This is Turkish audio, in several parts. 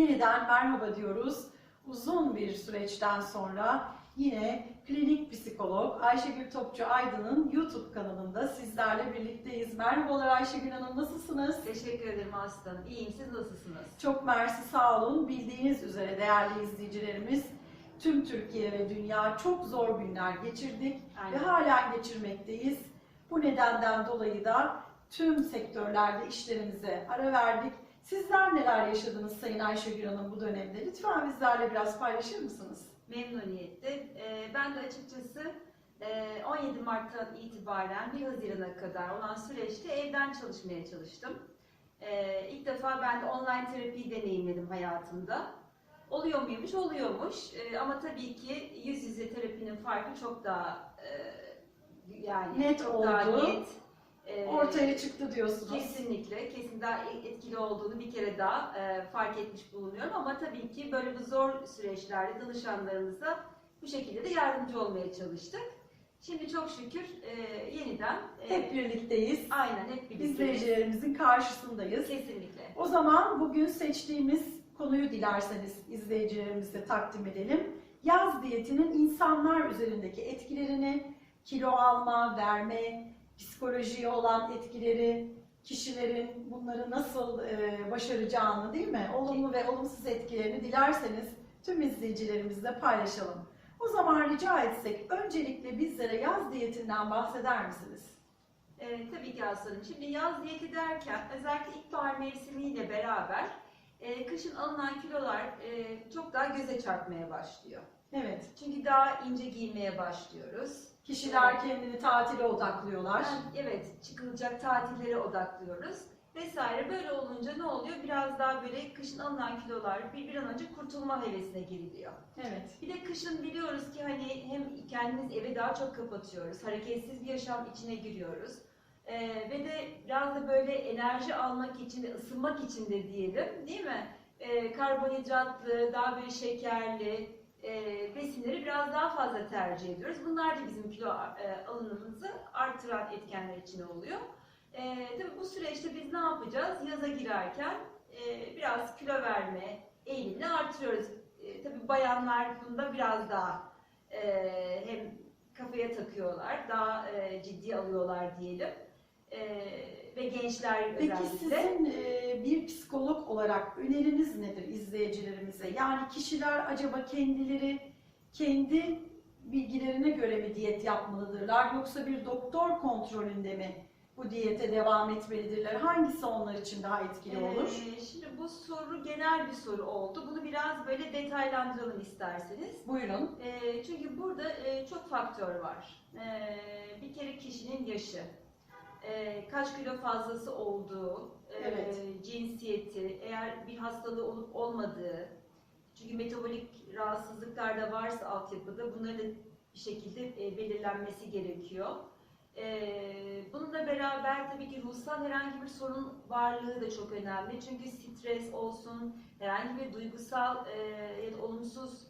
Yeniden merhaba diyoruz. Uzun bir süreçten sonra yine klinik psikolog Ayşegül Topçu Aydın'ın YouTube kanalında sizlerle birlikteyiz. Merhabalar Ayşegül Hanım, nasılsınız? Teşekkür ederim aslanım. İyiyim. Siz nasılsınız? Çok mersi sağ olun. Bildiğiniz üzere değerli izleyicilerimiz tüm Türkiye ve dünya çok zor günler geçirdik ve Aynen. halen geçirmekteyiz. Bu nedenden dolayı da tüm sektörlerde işlerimize ara verdik. Sizler neler yaşadınız Sayın Ayşegül Hanım bu dönemde? Lütfen bizlerle biraz paylaşır mısınız? Memnuniyetle. Ee, ben de açıkçası e, 17 Mart'tan itibaren 1 Haziran'a kadar olan süreçte evden çalışmaya çalıştım. Ee, ilk defa ben de online terapiyi deneyimledim hayatımda. Oluyor muymuş? Oluyormuş. Ee, ama tabii ki yüz yüze terapinin farkı çok daha e, yani Net çok daha oldu. net. Ee, Ortaya çıktı diyorsunuz. Kesinlikle, kesin daha etkili olduğunu bir kere daha e, fark etmiş bulunuyorum ama tabii ki böyle bu zor süreçlerde danışanlarımıza bu şekilde de yardımcı olmaya çalıştık. Şimdi çok şükür e, yeniden e, Hep birlikteyiz. aynen hep birlikte. İzleyicilerimizin karşısındayız. Kesinlikle. O zaman bugün seçtiğimiz konuyu dilerseniz izleyicilerimize takdim edelim. Yaz diyetinin insanlar üzerindeki etkilerini, kilo alma, verme, psikolojiye olan etkileri, kişilerin bunları nasıl e, başaracağını değil mi? Olumlu ve olumsuz etkilerini dilerseniz tüm izleyicilerimizle paylaşalım. O zaman rica etsek öncelikle bizlere yaz diyetinden bahseder misiniz? E, tabii ki aslanım. Şimdi yaz diyeti derken özellikle ilkbahar mevsimiyle beraber e, kışın alınan kilolar e, çok daha göze çarpmaya başlıyor. Evet. Çünkü daha ince giymeye başlıyoruz. Kişiler kendini tatile odaklıyorlar. Yani evet çıkılacak tatillere odaklıyoruz vesaire. Böyle olunca ne oluyor? Biraz daha böyle kışın alınan kilolar bir, bir an önce kurtulma hevesine giriliyor. Evet. Bir de kışın biliyoruz ki hani hem kendimiz eve daha çok kapatıyoruz, hareketsiz bir yaşam içine giriyoruz. Ee, ve de biraz da böyle enerji almak için de ısınmak için de diyelim değil mi? Ee, karbonhidratlı, daha böyle şekerli e, besinleri biraz daha fazla tercih ediyoruz. Bunlar da bizim kilo e, alımımızı artıran etkenler için oluyor. E, tabii bu süreçte biz ne yapacağız? Yaza girerken e, biraz kilo verme eğilimini artırıyoruz. E, tabii bayanlar bunda biraz daha e, hem kafaya takıyorlar, daha e, ciddi alıyorlar diyelim. E, ve gençler Peki özellikle. sizin e, bir psikolog olarak öneriniz nedir izleyicilerimize? Yani kişiler acaba kendileri kendi bilgilerine göre mi diyet yapmalıdırlar yoksa bir doktor kontrolünde mi bu diyete devam etmelidirler? Hangisi onlar için daha etkili olur? Ee, şimdi bu soru genel bir soru oldu. Bunu biraz böyle detaylandıralım isterseniz. Buyurun. Ee, çünkü burada e, çok faktör var. Ee, bir kere kişinin yaşı, e, kaç kilo fazlası olduğu, e, Evet. cinsiyeti, eğer bir hastalığı olup olmadığı, çünkü metabolik rahatsızlıklar da varsa altyapıda bunların da bir şekilde e, belirlenmesi gerekiyor. Ee, bununla beraber tabii ki ruhsal herhangi bir sorun varlığı da çok önemli. Çünkü stres olsun, herhangi bir duygusal e, ya da olumsuz e,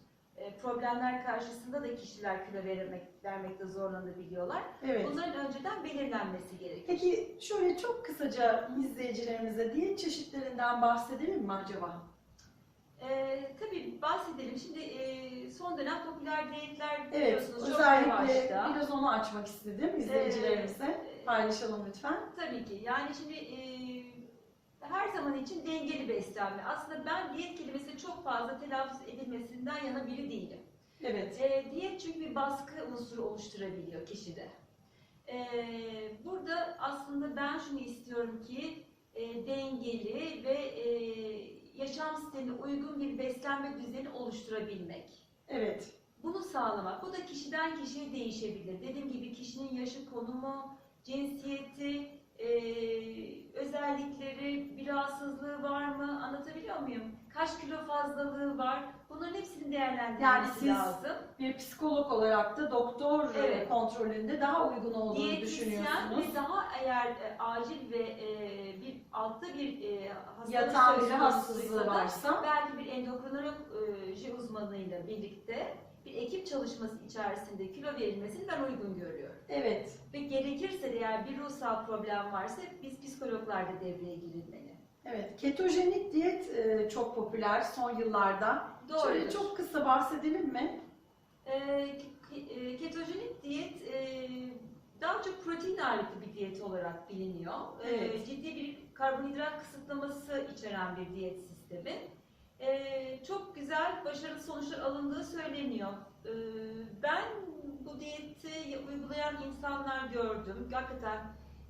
problemler karşısında da kişiler kilo vermek, vermekte zorlanabiliyorlar. Evet. Bunların önceden belirlenmesi gerekiyor. Peki şöyle çok kısaca izleyicilerimize diyet çeşitlerinden bahsedelim mi acaba? Ee, tabii bahsedelim. Şimdi e, son dönem popüler diyetler Evet, biliyorsunuz çok özellikle biraz onu açmak istedim izleyicilerimize. Ee, Paylaşalım lütfen. Tabii ki. Yani şimdi e, her zaman için dengeli beslenme. Aslında ben diyet kelimesi çok fazla telaffuz edilmesinden yana biri değilim. Evet. E, diyet çünkü bir baskı unsuru oluşturabiliyor kişide. E, burada aslında ben şunu istiyorum ki e, dengeli ve e, yaşam stiline uygun bir beslenme düzeni oluşturabilmek. Evet. Bunu sağlamak. Bu da kişiden kişiye değişebilir. Dediğim gibi kişinin yaşı, konumu, cinsiyeti, eee, özellikleri, bir rahatsızlığı var mı? Anlatabiliyor muyum? Kaç kilo fazlalığı var? Bunların hepsini değerlendirmesi Yani siz lazım. Bir psikolog olarak da doktor e, Evet. kontrolünde daha uygun olduğunu Diyetisyen düşünüyorsunuz. ve daha eğer e, acil ve e, bir altta bir e, hastalık Yatan söz bir konusuysa hastalığı da varsa belki bir endokrinoloji uzmanıyla birlikte bir ekip çalışması içerisinde kilo verilmesini ben uygun görüyorum. evet. Ve gerekirse de eğer bir ruhsal problem varsa biz psikologlar da devreye girilmeli. Evet, ketojenik diyet e, çok popüler son yıllarda. Şöyle Doğrudur. çok kısa bahsedelim mi? Ke- e, ketojenik diyet e, daha çok protein ağırlıklı bir diyet olarak biliniyor. Ee, Evet. ciddi bir karbonhidrat kısıtlaması içeren bir diyet sistemi. Ee, çok güzel, başarılı sonuçlar alındığı söyleniyor. Ee, ben bu diyeti uygulayan insanlar gördüm. Hakikaten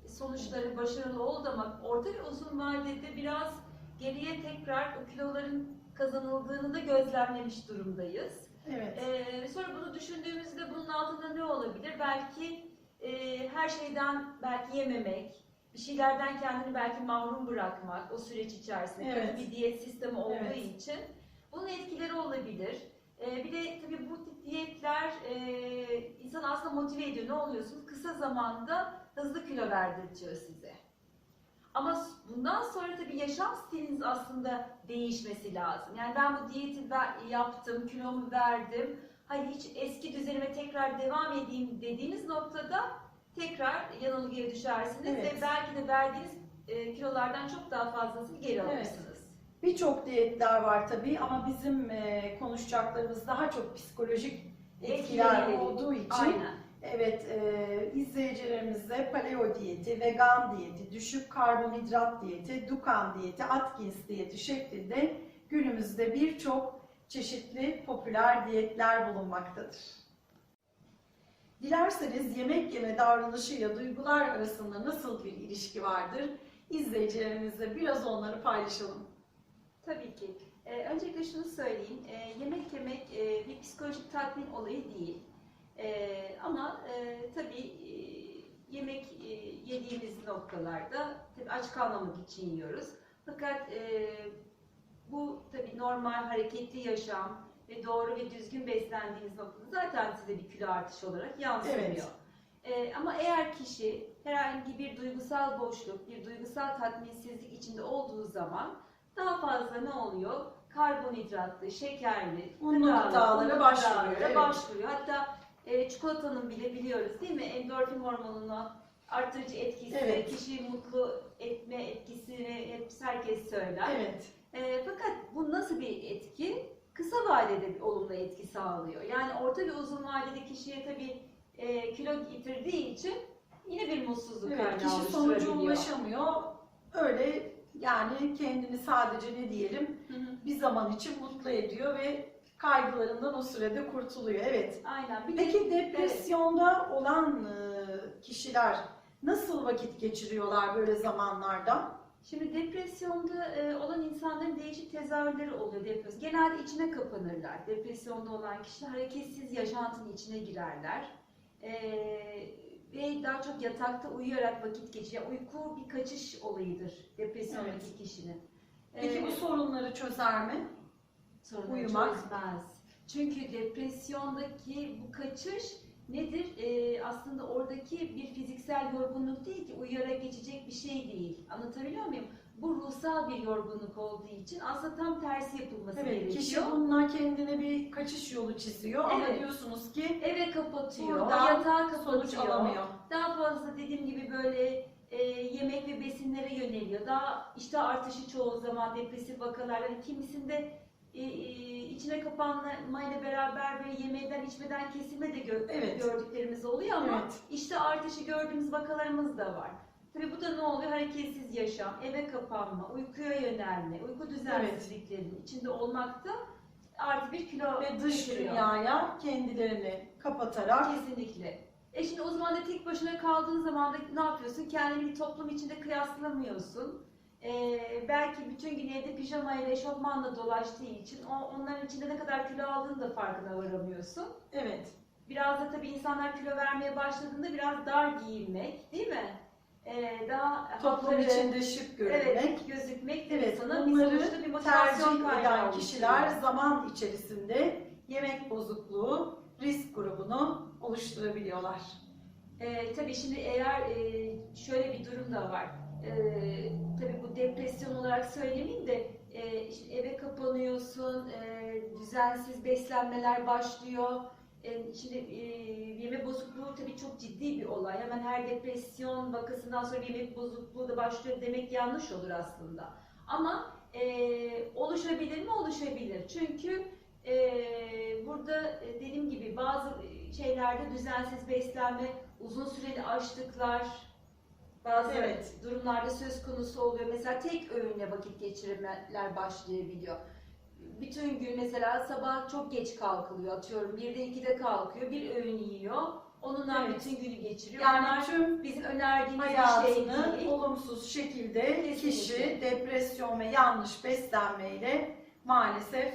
sonuçları başarılı oldu ama orta ve uzun vadede biraz geriye tekrar o kiloların kazanıldığını da gözlemlemiş durumdayız. Evet. Ee, sonra bunu düşündüğümüzde bunun altında ne olabilir? Belki e, her şeyden belki yememek, bir şeylerden kendini belki mahrum bırakmak o süreç içerisinde Evet. Bir diyet sistemi olduğu Evet. için bunun etkileri olabilir. Ee, bir de tabii bu tip diyetler e, insanı aslında motive ediyor. Ne oluyorsunuz? Kısa zamanda hızlı kilo verdirtiyor size. Ama bundan sonra tabii yaşam stiliniz aslında değişmesi lazım. Yani ben bu diyeti yaptım, kilomu verdim. Hani hiç eski düzenime tekrar devam edeyim dediğiniz noktada tekrar yanılgıya düşersiniz Evet. ve belki de verdiğiniz e, kilolardan çok daha fazlasını geri Evet. alırsınız. Birçok diyetler var tabii ama bizim e, konuşacaklarımız daha çok psikolojik etkiler Etkileri. olduğu için Aynen. evet e, izleyicilerimize paleo diyeti, vegan diyeti, düşük karbonhidrat diyeti, Dukan diyeti, Atkins diyeti şeklinde günümüzde birçok çeşitli popüler diyetler bulunmaktadır. Dilerseniz yemek yeme davranışıyla duygular arasında nasıl bir ilişki vardır? İzleyicilerimizle biraz onları paylaşalım. Tabii ki. Ee, öncelikle şunu söyleyeyim. Ee, yemek yemek e, bir psikolojik tatmin olayı değil. Ee, ama e, tabii e, yemek e, yediğimiz noktalarda tabii aç kalmamak için yiyoruz. Fakat e, bu tabii normal hareketli yaşam ve doğru ve düzgün beslendiğiniz noktada zaten size bir kilo artışı olarak yansımıyor. Evet. Ee, ama eğer kişi herhangi bir duygusal boşluk, bir duygusal tatminsizlik içinde olduğu zaman daha fazla ne oluyor? Karbonhidratlı, şekerli, Unlu gıdalara başvuruyor, evet. başvuruyor. Hatta e, çikolatanın bile biliyoruz değil mi? Endorfin hormonunu artırıcı etkisi, Evet. kişiyi mutlu etme etkisini hep herkes söyler. Evet. E, fakat bu nasıl bir etki? Kısa vadede bir olumlu etki sağlıyor. Yani orta ve uzun vadede kişiye tabii e, kilo getirdiği için yine bir mutsuzluk Evet, kaynağı kişi sonuca ulaşamıyor. Öyle yani kendini sadece ne diyelim Hı hı. bir zaman için mutlu ediyor ve kaygılarından o sürede kurtuluyor. Evet. Aynen. Bir de- Peki depresyonda olan e, kişiler nasıl vakit geçiriyorlar böyle zamanlarda? Şimdi depresyonda e, olan insanların değişik tezahürleri oluyor depresyon. Genelde içine kapanırlar. Depresyonda olan kişiler hareketsiz yaşantının içine girerler. E, ve daha çok yatakta uyuyarak vakit. Yani uyku bir kaçış olayıdır depresyondaki Evet. kişinin. Peki E, bu sorunları çözer mi? sorunları uyumak? çözmez. Çünkü depresyondaki bu kaçış nedir? Ee, aslında oradaki bir fiziksel yorgunluk değil ki uyuyarak geçecek bir şey değil. Anlatabiliyor muyum? Bu ruhsal bir yorgunluk olduğu için aslında tam tersi yapılması Evet, gerekiyor. kişi bununla kendine bir kaçış yolu çiziyor ama Evet. diyorsunuz ki Eve kapatıyor, yatağa kapatıyor. sonuç alamıyor. Daha fazla dediğim gibi böyle e, yemek ve besinlere yöneliyor. Daha işte artışı çoğu zaman depresif vakalar. Yani kimisinde e, e, içine kapanmayla beraber böyle yemeden içmeden kesilme de gö- Evet. gördüklerimiz oluyor ama Evet. işte artışı gördüğümüz vakalarımız da var. Tabii bu da ne oluyor? Hareketsiz yaşam, eve kapanma, uykuya yönelme, uyku düzensizliklerinin içinde olmak da artı bir kilo ve dış dünyaya kendilerini kapatarak Kesinlikle. E şimdi o zaman da tek başına kaldığın zaman da ne yapıyorsun? Kendini bir toplum içinde kıyaslamıyorsun. Ee, belki bütün gün evde pijamayla, eşofmanla dolaştığı için o, onların içinde ne kadar kilo aldığını da farkına varamıyorsun. evet Biraz da tabii insanlar kilo vermeye başladığında biraz dar giyinmek değil mi? Ee, daha toplum hatları- içinde şık görünmek. Evet, gözükmek de Evet, bir bunları bir motivasyon tercih eden kişiler zaman içerisinde yemek bozukluğu risk grubunu oluşturabiliyorlar. Ee, tabii şimdi eğer e, şöyle bir durum da var. Ee, tabii bu depresyon olarak söylemeyeyim de e, şimdi eve kapanıyorsun, e, düzensiz beslenmeler başlıyor. E, şimdi e, yeme bozukluğu tabii çok ciddi bir olay. Hemen her depresyon vakasından sonra yemek bozukluğu da başlıyor demek yanlış olur aslında. Ama e, oluşabilir mi? Oluşabilir. Çünkü e, burada e, dediğim gibi bazı şeylerde düzensiz beslenme, uzun süreli açlıklar, bazı Evet. durumlarda söz konusu oluyor. Mesela tek öğünle vakit geçirmeler başlayabiliyor. Bütün gün mesela sabah çok geç kalkılıyor atıyorum. 1'de 2'de kalkıyor. Bir öğün yiyor. Onunla Evet. bütün günü geçiriyor. Yani Bunlar tüm bizim önerdiğimiz şey hayatını değil. olumsuz şekilde Kesinlikle. kişi depresyon ve yanlış beslenmeyle maalesef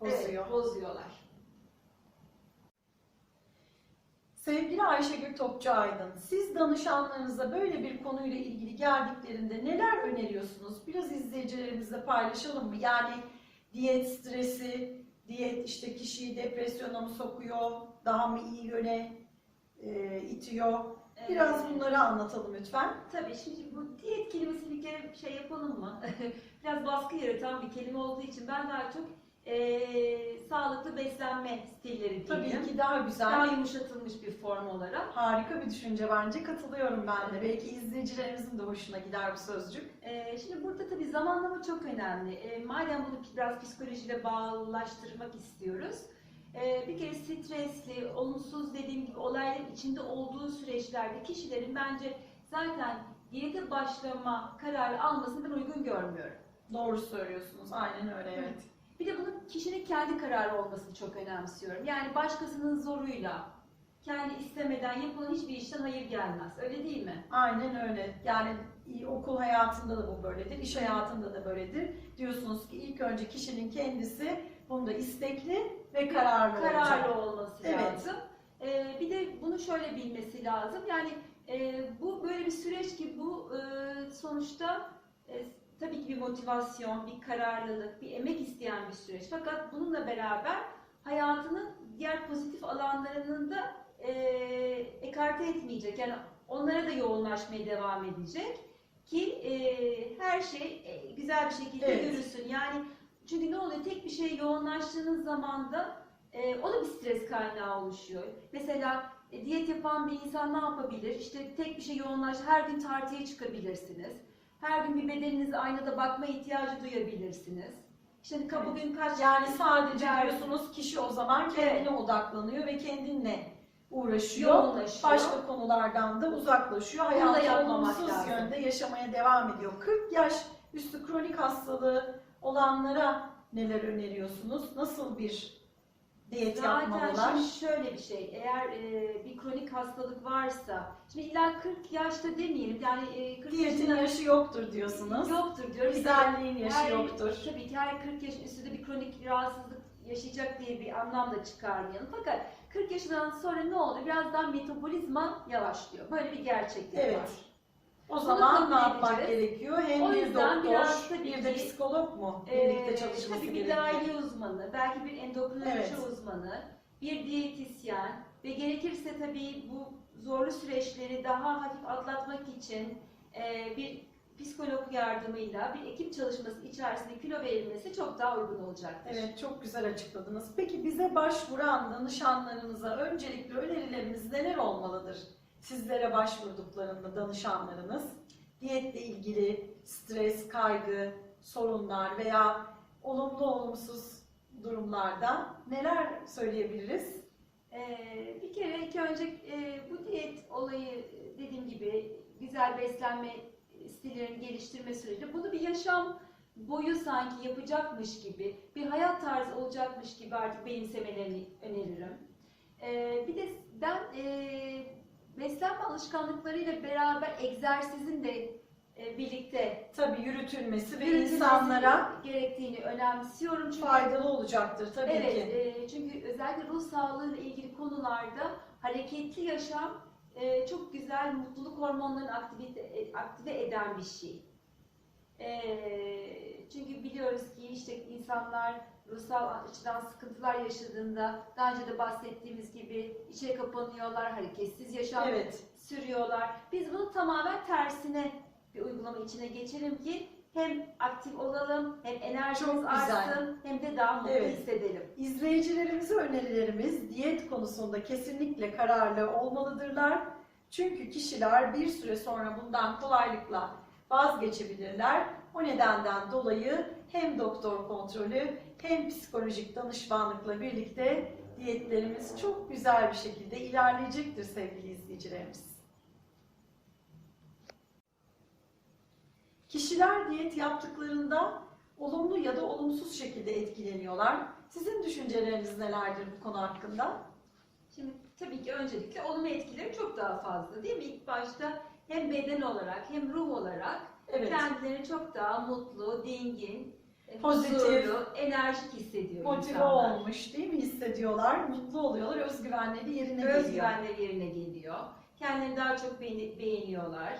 bozuyor. Evet, bozuyorlar. Sevgili Ayşegül Topçu Aydın, siz danışanlarınıza böyle bir konuyla ilgili geldiklerinde neler öneriyorsunuz? Biraz izleyicilerimizle paylaşalım mı? Yani diyet stresi, diyet işte kişiyi depresyona mı sokuyor, daha mı iyi yöne e, itiyor? Biraz Ee, bunları anlatalım lütfen. Tabii şimdi bu diyet kelimesi bir kere şey yapalım mı? Biraz baskı yaratan bir kelime olduğu için ben daha çok eee, sağlıklı beslenme stilleri Tabii diyeyim. ki daha güzel. Daha yumuşatılmış bir form olarak. Harika bir düşünce bence. Katılıyorum ben de. Belki izleyicilerimizin de hoşuna gider bu sözcük. Eee, şimdi burada tabii zamanlama çok önemli. Eee, madem bunu biraz psikolojiyle bağlaştırmak istiyoruz. eee, bir kere stresli, olumsuz dediğim gibi olayların içinde olduğu süreçlerde kişilerin bence zaten diyete başlama kararı almasını ben uygun görmüyorum. Doğru söylüyorsunuz. Aynen öyle evet. Bir de bunun kişinin kendi kararı olmasını çok önemsiyorum. Yani başkasının zoruyla, kendi istemeden yapılan hiçbir işten hayır gelmez. Öyle değil mi? Aynen öyle. Yani okul hayatında da bu böyledir, iş hayatında da böyledir. Diyorsunuz ki ilk önce kişinin kendisi bunda istekli ve kararlı, olacak. Kararlı olması Evet. lazım. Ee, bir de bunu şöyle bilmesi lazım. Yani e, bu böyle bir süreç ki bu e, sonuçta e, tabii ki bir motivasyon, bir kararlılık, bir emek isteyen bir süreç. Fakat bununla beraber hayatının diğer pozitif alanlarının da e, ekarte etmeyecek. Yani onlara da yoğunlaşmaya devam edecek ki e, her şey e, güzel bir şekilde Evet. yürüsün. Yani çünkü ne oluyor? Tek bir şeye yoğunlaştığınız zaman da e, o da bir stres kaynağı oluşuyor. Mesela e, diyet yapan bir insan ne yapabilir? İşte tek bir şey yoğunlaş, her gün tartıya çıkabilirsiniz. Her gün bir bedeninize aynada bakma ihtiyacı duyabilirsiniz. İşte ka- bugün kaç Yani sadece diyorsunuz kişi o zaman kendine odaklanıyor ve kendinle uğraşıyor. yoğunlaşıyor. Başka konulardan da uzaklaşıyor. Hayatı olumsuz yönde yaşamaya devam ediyor. 40 yaş üstü kronik hastalığı olanlara neler öneriyorsunuz? Nasıl bir diyet Zaten yapmalılar? şimdi şöyle bir şey, eğer e, bir kronik hastalık varsa, şimdi illa 40 yaşta demeyelim, yani e, 40 Diyetin yaşında yaşı yoktur diyorsunuz. yoktur diyoruz. Güzelliğin yaşı Her- yoktur. Tabii ki her 40 yaş üstünde bir kronik rahatsızlık yaşayacak diye bir anlam da çıkarmayalım. Fakat 40 yaşından sonra ne oluyor? Biraz daha metabolizma yavaşlıyor. Böyle bir gerçeklik Evet. var. O Bunu zaman kabul ne yapmak edeceğiz. gerekiyor? Hem O bir yüzden doktor, tabii bir de ki, psikolog mu Ee, birlikte çalışması tabii bir gerekiyor? dahiliye uzmanı, belki bir endokrinoloji Evet. uzmanı, bir diyetisyen ve gerekirse tabii bu zorlu süreçleri daha hafif atlatmak için e, bir psikolog yardımıyla bir ekip çalışması içerisinde kilo verilmesi çok daha uygun olacaktır. Evet, çok güzel açıkladınız. Peki bize başvuran danışanlarınıza öncelikli önerileriniz neler olmalıdır? Sizlere başvurduklarında danışanlarınız diyetle ilgili stres, kaygı, sorunlar veya olumlu olumsuz durumlarda neler söyleyebiliriz? Ee, bir kere ilk önce e, bu diyet olayı dediğim gibi güzel beslenme stillerini geliştirme süreci bunu bir yaşam boyu sanki yapacakmış gibi bir hayat tarzı olacakmış gibi artık benimsemelerini öneririm. Ee, bir de ben e, beslenme alışkanlıklarıyla beraber egzersizin de e, birlikte Tabii yürütülmesi ve yürütülmesi insanlara gerektiğini önemsiyorum. Çünkü faydalı olacaktır tabii Evet, ki. e, çünkü özellikle ruh sağlığı ile ilgili konularda hareketli yaşam e, çok güzel mutluluk hormonlarını aktive, e, aktive eden bir şey. E, çünkü biliyoruz ki işte insanlar ruhsal açıdan sıkıntılar yaşadığında daha önce de bahsettiğimiz gibi içe kapanıyorlar, hareketsiz yaşam Evet. sürüyorlar. Biz bunu tamamen tersine bir uygulama içine geçelim ki hem aktif olalım, hem enerjimiz artsın, hem de daha mutlu Evet. hissedelim. İzleyicilerimize önerilerimiz diyet konusunda kesinlikle kararlı olmalıdırlar. Çünkü kişiler bir süre sonra bundan kolaylıkla vazgeçebilirler. O nedenden dolayı hem doktor kontrolü hem psikolojik danışmanlıkla birlikte diyetlerimiz çok güzel bir şekilde ilerleyecektir sevgili izleyicilerimiz. Kişiler diyet yaptıklarında olumlu ya da olumsuz şekilde etkileniyorlar. Sizin düşünceleriniz nelerdir bu konu hakkında? Şimdi tabii ki öncelikle olumlu etkileri çok daha fazla değil mi? İlk başta hem beden olarak hem ruh olarak Evet, kendilerini çok daha mutlu, dingin, Pozitif. huzurlu, enerjik hissediyor motive insanlar. olmuş değil mi hissediyorlar, mutlu oluyorlar, özgüvenleri yerine geliyor. Özgüvenleri yerine geliyor. Kendilerini daha çok beğeni- beğeniyorlar.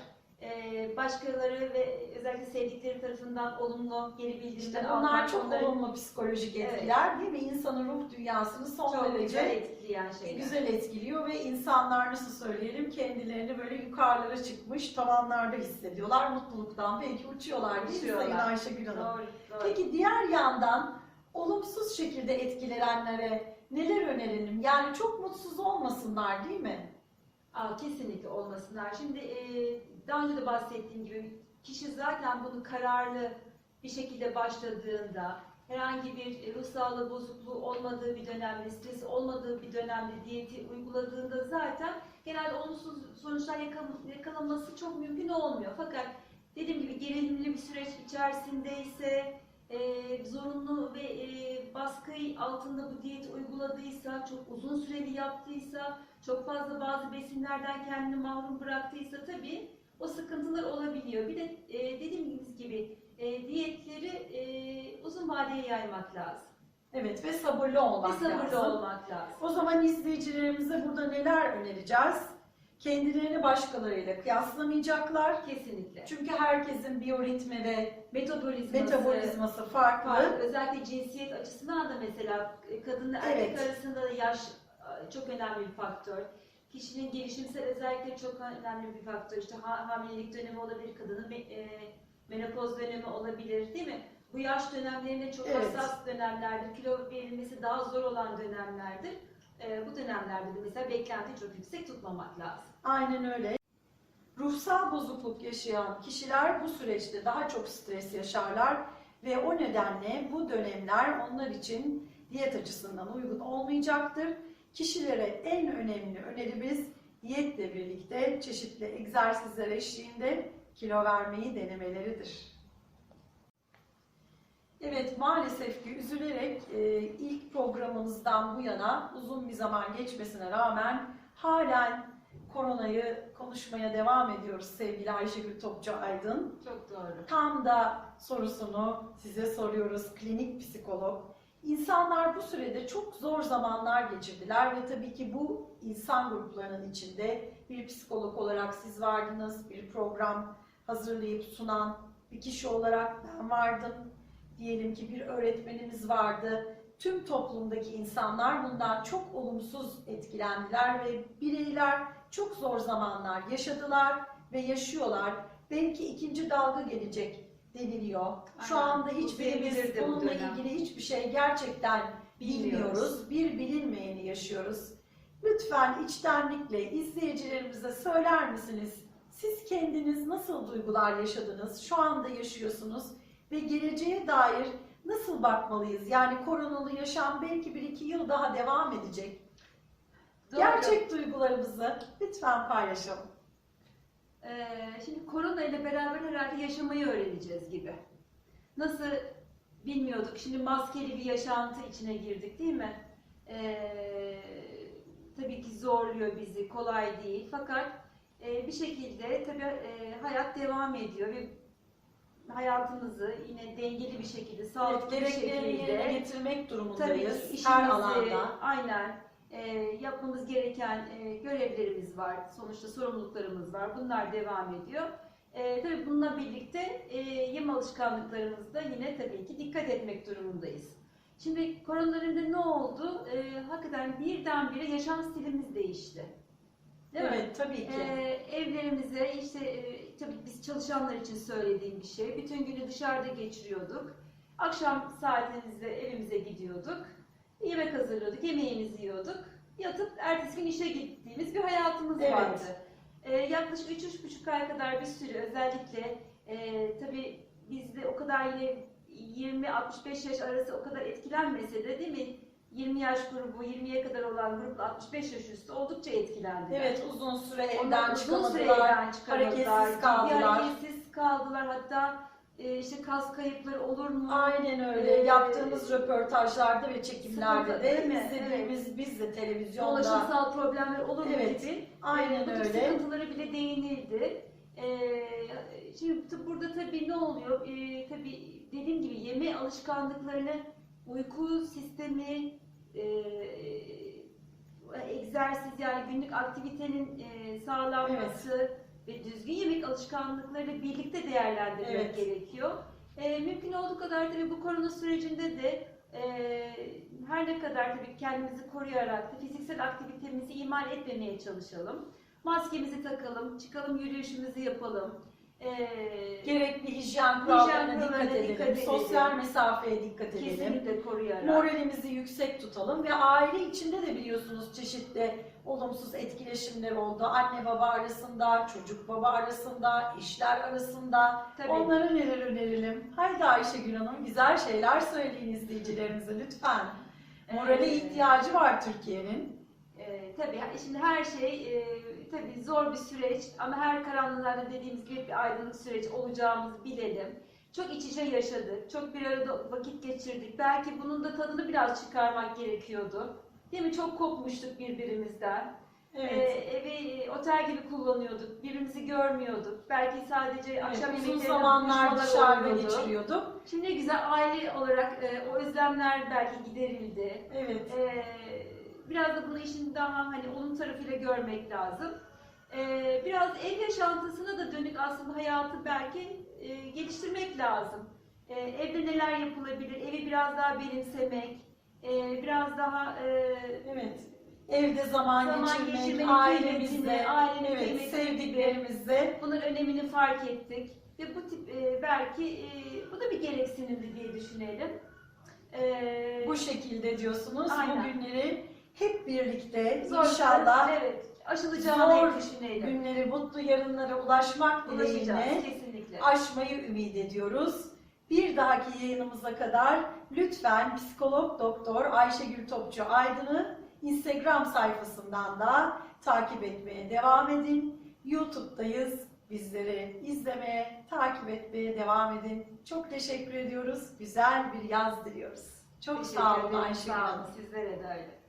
Ee, başkaları ve özellikle sevdikleri tarafından olumlu geri bildirimler İşte almak bunlar çok onları olumlu psikolojik Evet. etkiler değil mi? İnsanın ruh dünyasını son çok derece güzel etkileyen şeyler. güzel etkiliyor ve insanlar nasıl söyleyelim kendilerini böyle yukarılara çıkmış tavanlarda hissediyorlar. Mutluluktan belki uçuyorlar değil mi Uçuyorlar. Sayın Ayşegül Hanım? Doğru, doğru. Peki diğer yandan olumsuz şekilde etkilenenlere neler önerelim? Yani çok mutsuz olmasınlar değil mi? Aa, kesinlikle olmasınlar. Şimdi e, daha önce de bahsettiğim gibi kişi zaten bunu kararlı bir şekilde başladığında herhangi bir ruh sağlığı bozukluğu olmadığı bir dönemde, stresi olmadığı bir dönemde diyeti uyguladığında zaten genelde olumsuz sonuçlar yakal- yakalanması çok mümkün olmuyor. Fakat dediğim gibi gerilimli bir süreç içerisindeyse e, zorunlu ve e, baskı altında bu diyeti uyguladıysa, çok uzun süreli yaptıysa, çok fazla bazı besinlerden kendini mahrum bıraktıysa tabii o sıkıntılar olabiliyor. Bir de e, dediğimiz gibi e, diyetleri e, uzun vadeye yaymak lazım. Evet ve sabırlı olmak Ve sabırlı lazım. olmak lazım. O zaman izleyicilerimize burada neler önereceğiz? Kendilerini başkalarıyla kıyaslamayacaklar. Kesinlikle. Çünkü herkesin biyoritmi ve Metabolizması, metabolizması farklı. farklı. Özellikle cinsiyet açısından da mesela e, kadınla erkek Evet. arasında da yaş e, çok önemli bir faktör. Kişinin gelişimsel özellikleri çok önemli bir faktör. İşte ha- hamilelik dönemi olabilir, kadının e, menopoz dönemi olabilir değil mi? Bu yaş dönemlerinde çok Evet. hassas dönemlerdir. Kilo verilmesi daha zor olan dönemlerdir. E, bu dönemlerde de mesela beklenti çok yüksek tutmamak lazım. Aynen öyle. Ruhsal bozukluk yaşayan kişiler bu süreçte daha çok stres yaşarlar ve o nedenle bu dönemler onlar için diyet açısından uygun olmayacaktır. Kişilere en önemli önerimiz diyetle birlikte çeşitli egzersizler eşliğinde kilo vermeyi denemeleridir. Evet maalesef ki üzülerek e, ilk programımızdan bu yana uzun bir zaman geçmesine rağmen halen koronayı konuşmaya devam ediyoruz sevgili Ayşegül Topçu Aydın. Çok doğru. Tam da sorusunu size soruyoruz klinik psikolog. İnsanlar bu sürede çok zor zamanlar geçirdiler ve tabii ki bu insan gruplarının içinde bir psikolog olarak siz vardınız, bir program hazırlayıp sunan bir kişi olarak ben vardım. Diyelim ki bir öğretmenimiz vardı. Tüm toplumdaki insanlar bundan çok olumsuz etkilendiler ve bireyler çok zor zamanlar yaşadılar ve yaşıyorlar. Belki ikinci dalga gelecek deniliyor. Şu Aynen. anda hiçbirimiz bu bununla dönem. ilgili hiçbir şey gerçekten bilmiyoruz. Bir bilinmeyeni yaşıyoruz. Lütfen içtenlikle izleyicilerimize söyler misiniz? Siz kendiniz nasıl duygular yaşadınız? Şu anda yaşıyorsunuz ve geleceğe dair nasıl bakmalıyız? Yani koronalı yaşam belki bir iki yıl daha devam edecek. Doğru. Gerçek duygularımızı lütfen paylaşalım. Ee, şimdi korona ile beraber herhalde yaşamayı öğreneceğiz gibi. Nasıl bilmiyorduk. Şimdi maskeli bir yaşantı içine girdik değil mi? Ee, tabii ki zorluyor bizi, kolay değil. Fakat e, bir şekilde tabii e, hayat devam ediyor ve hayatımızı yine dengeli bir şekilde, sağlıklı Evet, bir şekilde yerine getirmek Tabii ki durumundayız işimizi, her alanda. aynen e, yapmamız gereken e, görevlerimiz var. Sonuçta sorumluluklarımız var. Bunlar devam ediyor. E, tabii bununla birlikte e, yem alışkanlıklarımızda yine tabii ki dikkat etmek durumundayız. Şimdi koronavirüsünde ne oldu? E, hakikaten birdenbire yaşam stilimiz değişti. Değil mi? Evet tabii ki. Ee, evlerimize işte e, tabii biz çalışanlar için söylediğim bir şey. Bütün günü dışarıda geçiriyorduk. Akşam saatimizde evimize gidiyorduk. Yemek hazırlıyorduk, yemeğimizi yiyorduk. Yatıp ertesi gün işe gittiğimiz bir hayatımız Evet. vardı. Ee, yaklaşık 3-3,5 ay kadar bir süre özellikle e, tabii bizde o kadar yine 20-65 yaş arası o kadar etkilenmese de değil mi? 20 yaş grubu, 20'ye kadar olan grupla 65 yaş üstü oldukça etkilendiler. Evet uzun süre evden çıkamadılar. hareketsiz kaldılar. hareketsiz kaldılar. Hatta e, işte kas kayıpları olur mu? Aynen öyle. Ee, Yaptığımız röportajlarda ve çekimlerde de değil mi? izlediğimiz biz de televizyonda Dolaşımsal problemler olur mu Evet, gibi. aynen e, bu tür öyle. sıkıntılara bile değinildi. E, şimdi t- burada tabii ne oluyor? E, tabii dediğim gibi yeme alışkanlıklarını, uyku sistemi, e, egzersiz yani günlük aktivitenin e, sağlanması ve düzgün yemek alışkanlıklarıyla birlikte değerlendirmek Evet. gerekiyor. E, mümkün olduğu kadar tabii bu korona sürecinde de e, her ne kadar tabii kendimizi koruyarak da fiziksel aktivitemizi ihmal etmemeye çalışalım. Maskemizi takalım, çıkalım yürüyüşümüzü yapalım. E, gerekli hijyen kurallarına kurallarına dikkat edelim. dikkat edelim. Sosyal mesafeye dikkat edelim. kesinlikle koruyarak. Moralimizi yüksek tutalım ve aile içinde de biliyorsunuz çeşitli olumsuz etkileşimler oldu. Anne baba arasında, çocuk baba arasında, işler arasında. Tabii. Onlara neler önerelim? Haydi Ayşegül Hanım güzel şeyler söyleyin izleyicilerimize lütfen. Morale Ee, ihtiyacı var Türkiye'nin. E, tabii şimdi her şey e, tabii zor bir süreç ama her karanlıklarda dediğimiz gibi bir aydınlık süreç olacağımızı bilelim. Çok iç içe yaşadık, çok bir arada vakit geçirdik. Belki bunun da tadını biraz çıkarmak gerekiyordu. Değil mi? Çok kopmuştuk birbirimizden. Evet. Ee, evi otel gibi kullanıyorduk, birbirimizi görmüyorduk. Belki sadece akşam uzun yemeklerinde zamanlar dışarıda geçiriyorduk. Şimdi ne güzel aile olarak e, o özlemler belki giderildi. Evet. Ee, biraz da bunu işin daha hani onun tarafıyla görmek lazım. Ee, biraz ev yaşantısına da dönük aslında hayatı belki e, geliştirmek lazım. Ee, evde neler yapılabilir, evi biraz daha benimsemek, e, biraz daha e, Evet. Evde zaman, Zaman geçirmek, geçirmenin ailemizle, kıymetini, ailenin evet, kıymetini sevdiklerimizle. bunun önemini fark ettik. Ve bu tip e, belki e, bu da bir gereksinimdi diye düşünelim. Ee, Bu şekilde diyorsunuz. Aynen. Bu günleri hep birlikte zor- inşallah evet, aşılacağını zor düşünelim. günleri, mutlu yarınlara ulaşmak Ulaşacağız dileğiyle kesinlikle. aşmayı ümit ediyoruz. Bir dahaki yayınımıza kadar lütfen psikolog doktor Ayşegül Topçu Aydın'ı Instagram sayfasından da takip etmeye devam edin. YouTube'dayız. Bizleri izlemeye, takip etmeye devam edin. Çok teşekkür ediyoruz. Güzel bir yaz diliyoruz. Çok Teşekkür sağ olun Ayşegül Hanım. Sizlere de öyle.